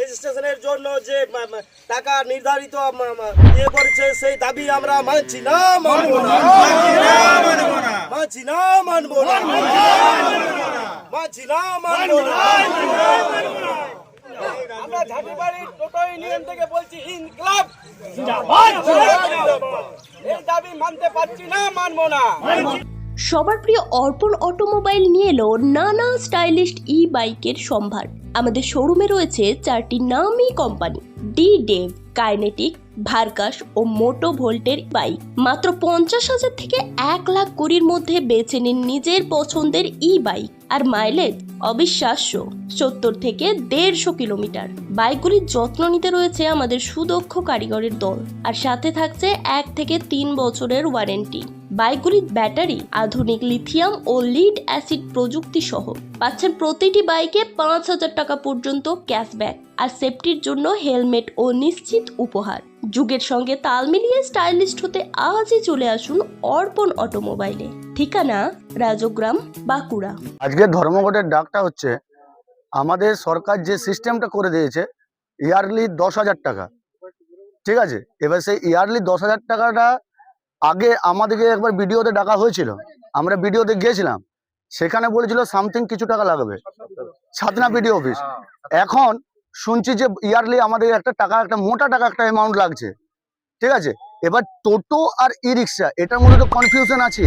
রেজিস্ট্রেশনের জন্য যে টাকা নির্ধারিত ইয়ে করেছে সেই দাবি আমরা মানছি না মানবো না। মানছি না মানবো না। মানছি না মানবো না। আমরা ঝাঁটিবাড়ির টোটো ইউনিয়ন থেকে বলছি ইনকলাব এই দাবি মানতে পারছি না। মানবো না। সবার প্রিয় অর্পণ অটোমোবাইল নিয়ে এলো নানা স্টাইলিশ ই বাইকের সম্ভার। আমাদের শোরুমে রয়েছে চারটি নামি কোম্পানি ডি ডেভ কাইনেটিক ভার্কাস ও মোটো ভোল্টের বাইক মাত্র পঞ্চাশ হাজার থেকে এক লাখ কুড়ির মধ্যে বেছে নিন নিজের পছন্দের ই বাইক আর মাইলেজ অবিশ্বাস্য, সত্তর থেকে দেড়শো কিলোমিটার। বাইকগুলির যত্ন নিতে রয়েছে আমাদের সুদক্ষ কারিগরের দল। আর সাথে থাকছে এক থেকে তিন বছরের ওয়ারেন্টি বাইকগুলির ব্যাটারি, আধুনিক লিথিয়াম ও লিড অ্যাসিড প্রযুক্তি সহ পাচ্ছেন প্রতিটি বাইকে পাঁচ হাজার টাকা পর্যন্ত ক্যাশব্যাক আর সেফটির জন্য হেলমেট ও নিশ্চিত উপহার। যুগের সঙ্গে তাল মিলিয়ে স্টাইলিস্ট হতে আজই চলে আসুন অর্পণ অটোমোবাইলে। ঠিকানা, রাজগ্রাম, বাঁকুড়া। আজকে ধর্মঘটের ডাকটা হচ্ছে, আমাদের সরকার যে সিস্টেমটা করে দিয়েছে, ইয়ারলি দশ হাজার টাকা। ঠিক আছে? এবার সেই ইয়ারলি দশ হাজার টাকাটা আগে আমাদেরকে একবার ভিডিওতে ডাকা হয়েছিল। আমরা ভিডিওতে গিয়েছিলাম। সেখানে বলেছিল সামথিং কিছু টাকা লাগবে। Chhatna BDO office. এখন শুনছি যে ইয়ারলি আমাদের একটা টাকা, একটা মোটা টাকা, একটা অ্যামাউন্ট লাগছে। ঠিক আছে? এবার টোটো আর ই রিক্সা এটার মধ্যে তো কনফিউশন আছে।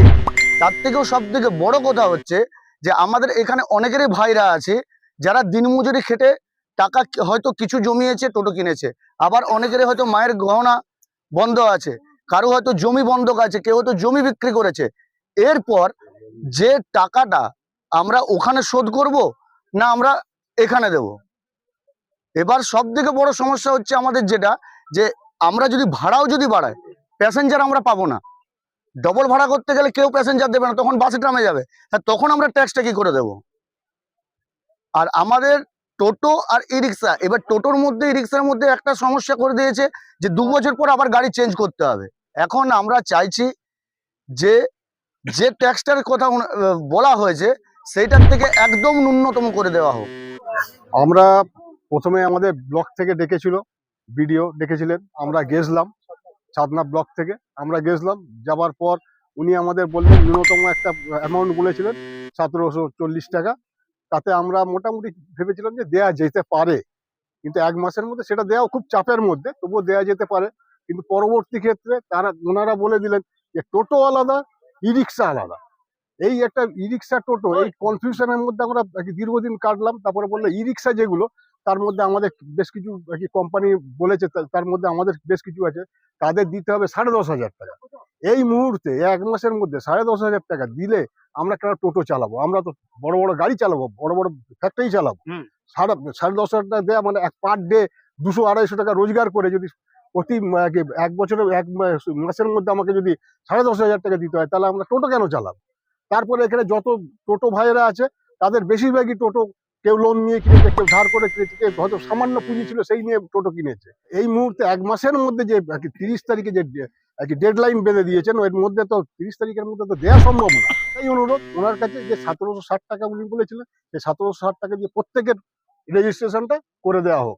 তার থেকেও সব থেকে বড় কথা হচ্ছে যে আমাদের এখানে অনেকেরই ভাইরা আছে, যারা দিনমজুরি খেটে টাকা হয়তো কিছু জমিয়েছে, টোটো কিনেছে। আবার অনেকেরই হয়তো মায়ের গহনা বন্ধ আছে। কারও হয়তো জমি বন্ধক আছে, কেউ হয়তো জমি বিক্রি করেছে। এরপর যে টাকাটা আমরা ওখানে শোধ করব না আমরা এখানে দেব? এবার সব থেকে বড় সমস্যা হচ্ছে আমাদের যেটা, যে আমরা যদি ভাড়াও যদি বাড়াই প্যাসেঞ্জার আমরা পাবো না। ডবল ভাড়া করতে গেলে কেউ প্যাসেঞ্জার দেবে না, তখন বাসে ট্রামে যাবে। তখন আমরা ট্যাক্সটা কি করে দেব? আর আমাদের টোটো আর ই রিক্সা এবার টোটোর মধ্যে ই রিক্সার মধ্যে একটা সমস্যা করে দিয়েছে যে দু বছর পর আবার গাড়ি চেঞ্জ করতে হবে। এখন আমরা চাইছি যে যে ট্যাক্সটার কথা বলা হয়েছে, সেইটার থেকে একদম ন্যূনতম করে দেওয়া হোক। আমরা প্রথমে আমাদের ব্লক থেকে ডেকেছিল ভিডিও ডেকেছিলেন, আমরা গেছিলাম সাধনা ব্লক থেকে আমরা গেছিলাম যাবার পর উনি আমাদের বললেন ন্যূনতম একটা অ্যামাউন্ট বলেছিলেন সতেরোশো চল্লিশ টাকা। তাতে আমরা মোটামুটি ভেবেছিলাম যে দেয়া যেতে পারে। কিন্তু এক মাসের মধ্যে সেটা দেওয়া খুব চাপের মধ্যে তবুও দেয়া যেতে পারে। কিন্তু পরবর্তী ক্ষেত্রে তারা ওনারা বলে দিলেন যে টোটো আলাদা ই রিক্সা আলাদা। এই একটা ই রিক্সা টোটো এই কনফিউশনের মধ্যে আমরা দীর্ঘদিন কাটলাম তারপরে বলল ই রিক্সা যেগুলো তার মধ্যে আমাদের বেশ কিছু কি কোম্পানি বলেছে তার মধ্যে আমাদের বেশ কিছু আছে তাদের দিতে হবে সাড়ে দশ হাজার টাকা। এই মুহূর্তে এক মাসের মধ্যে সাড়ে দশ হাজার টাকা দিলে আমরা কেন টোটো চালাবো আমরা তো বড় বড় গাড়ি চালাবো বড় বড় ফ্যাক্টরি চালাবো। সাড়ে সাড়ে দশ হাজার টাকা দেওয়া মানে এক পার ডে দুশো আড়াইশো টাকা রোজগার করে যদি প্রতি এক বছরের এক মাসের মধ্যে আমাকে যদি সাড়ে দশ হাজার টাকা দিতে হয় তাহলে আমরা টোটো কেন চালাবো? তারপরে এখানে যত টোটো ভাইয়েরা আছে তাদের বেশিরভাগই টোটো কেউ লোন নিয়ে কিনেছে, কেউ ধার করে কিনেছে, কেউ হয়তো সামান্য পুঁজি ছিল, সেই নিয়ে টোটো কিনেছে। এই মুহূর্তে এক মাসের মধ্যে যে, আর কি তিরিশ তারিখে যে আর ডেড লাইন বেঁধে দিয়েছেন এর মধ্যে তো তিরিশ তারিখের মধ্যে তো দেওয়া সম্ভব না। তাই অনুরোধ, ওনার কাছে যে সতেরোশো ষাট টাকা উনি বলেছিলেন, সেই সতেরোশো ষাট টাকা দিয়ে প্রত্যেকের রেজিস্ট্রেশনটা করে দেওয়া হোক।